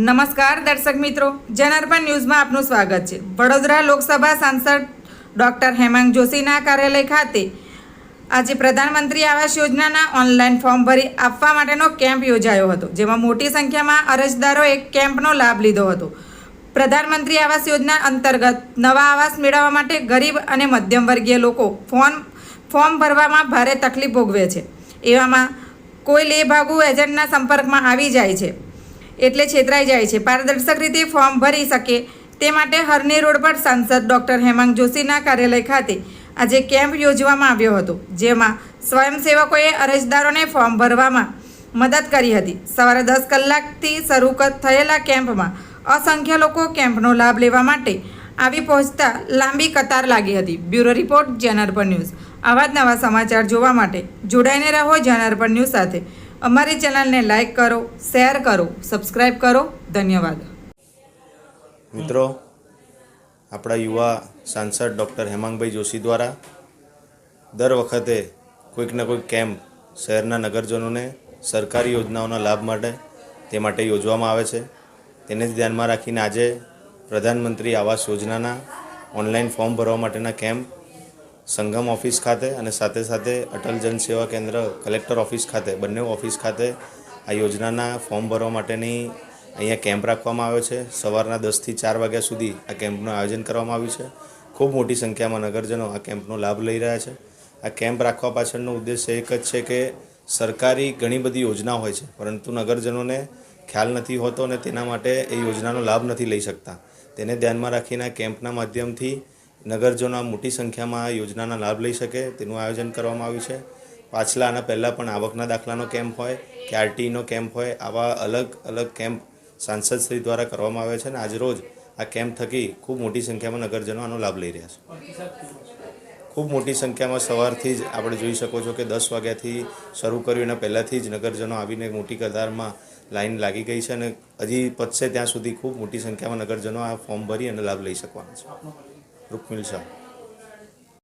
નમસ્કાર દર્શક મિત્રો, જનાર્પણ ન્યૂઝમાં આપનું સ્વાગત છે. વડોદરા લોકસભા સાંસદ ડોક્ટર હેમાંગ જોશીના કાર્યાલય ખાતે આજે પ્રધાનમંત્રી આવાસ યોજનાના ઓનલાઈન ફોર્મ ભરી આપવા માટેનો કેમ્પ યોજાયો હતો, જેમાં મોટી સંખ્યામાં અરજદારોએ કેમ્પનો લાભ લીધો હતો. પ્રધાનમંત્રી આવાસ યોજના અંતર્ગત નવા આવાસ મેળવવા માટે ગરીબ અને મધ્યમ વર્ગીય લોકો ફોર્મ ફોર્મ ભરવામાં ભારે તકલીફ ભોગવે છે. એવામાં કોઈ લેભાગુ એજન્ટના સંપર્કમાં આવી જાય છે. એટલે છેતરાઈ જાય છે. પારદર્શક રીતે ફોર્મ ભરી શકે તે માટે હરની રોડ પર સાંસદ ડોક્ટર હેમાંગ જોશીના કાર્યાલય ખાતે આજે કેમ્પ યોજવામાં આવ્યો હતો, જેમાં સ્વયંસેવકોએ અરજદારોને ફોર્મ ભરવામાં મદદ કરી હતી. સવારે દસ કલાકથી શરૂ થયેલા કેમ્પમાં અસંખ્ય લોકો કેમ્પનો લાભ લેવા માટે આવી પહોંચતા લાંબી કતાર લાગી હતી. Bureau report Janarpan news. આવા જ નવા સમાચાર જોવા માટે જોડાઈને રહો જનાર્પણ ન્યૂઝ સાથે. અમારી ચેનલને લાઇક કરો, શેર કરો સબસ્ક્રાઈબ કરો. ધન્યવાદ. મિત્રો, આપણા યુવા સાંસદ ડૉક્ટર હેમાંગભાઈ જોશી દ્વારા દર વખતે કોઈકના કોઈક કેમ્પ શહેરના નગરજનોને સરકારી યોજનાઓના લાભ માટે તે માટે યોજવામાં આવે છે. તેને જ ધ્યાનમાં રાખીને આજે પ્રધાનમંત્રી આવાસ યોજનાના ઓનલાઈન ફોર્મ ભરવા માટેના કેમ્પ સંગમ ઓફિસ ખાતે અને સાથે સાથે અટલ જન સેવા કેન્દ્ર, કલેક્ટર ઓફિસ ખાતે, બંને ઓફિસ ખાતે આ યોજનાના ફોર્મ ભરવા માટેની અહીંયા કેમ્પ રાખવામાં આવ્યો છે. સવારના દસથી ચાર વાગ્યા સુધી આ કેમ્પનું આયોજન કરવામાં આવ્યું છે. ખૂબ મોટી સંખ્યામાં નગરજનો આ કેમ્પનો લાભ લઈ રહ્યા છે. આ કેમ્પ રાખવા પાછળનો ઉદ્દેશ્ય એક જ છે કે સરકારી ઘણી બધી યોજના હોય છે, પરંતુ નગરજનોને ખ્યાલ નથી હોતો અને તેના માટે એ યોજનાનો લાભ નથી લઈ શકતા. તેને ધ્યાનમાં રાખીને કેમ્પના માધ્યમથી નગરજનો મોટી સંખ્યામાં આ યોજનાના લાભ લઈ શકે તેનું આયોજન કરવામાં આવ્યું છે. પાછલા આના પહેલાં પણ આવકના દાખલાનો કેમ્પ હોય કે આરટીઈનો કેમ્પ હોય આવા અલગ અલગ કેમ્પ સાંસદ શ્રી દ્વારા કરવામાં આવે છે અને આજરોજ આ કેમ્પ થકી ખૂબ મોટી સંખ્યામાં નગરજનો આનો લાભ લઈ રહ્યા છે. ખૂબ મોટી સંખ્યામાં સવારથી જ આપણે જોઈ શકો છો કે દસ વાગ્યાથી શરૂ કર્યું એના પહેલાંથી જ નગરજનો આવીને મોટી કતારમાં લાઈન લાગી ગઈ છે અને હજી પચશે ત્યાં સુધી ખૂબ મોટી સંખ્યામાં નગરજનો આ ફોર્મ ભરી અને લાભ લઈ શકવાના છે. রুকমিল শাহ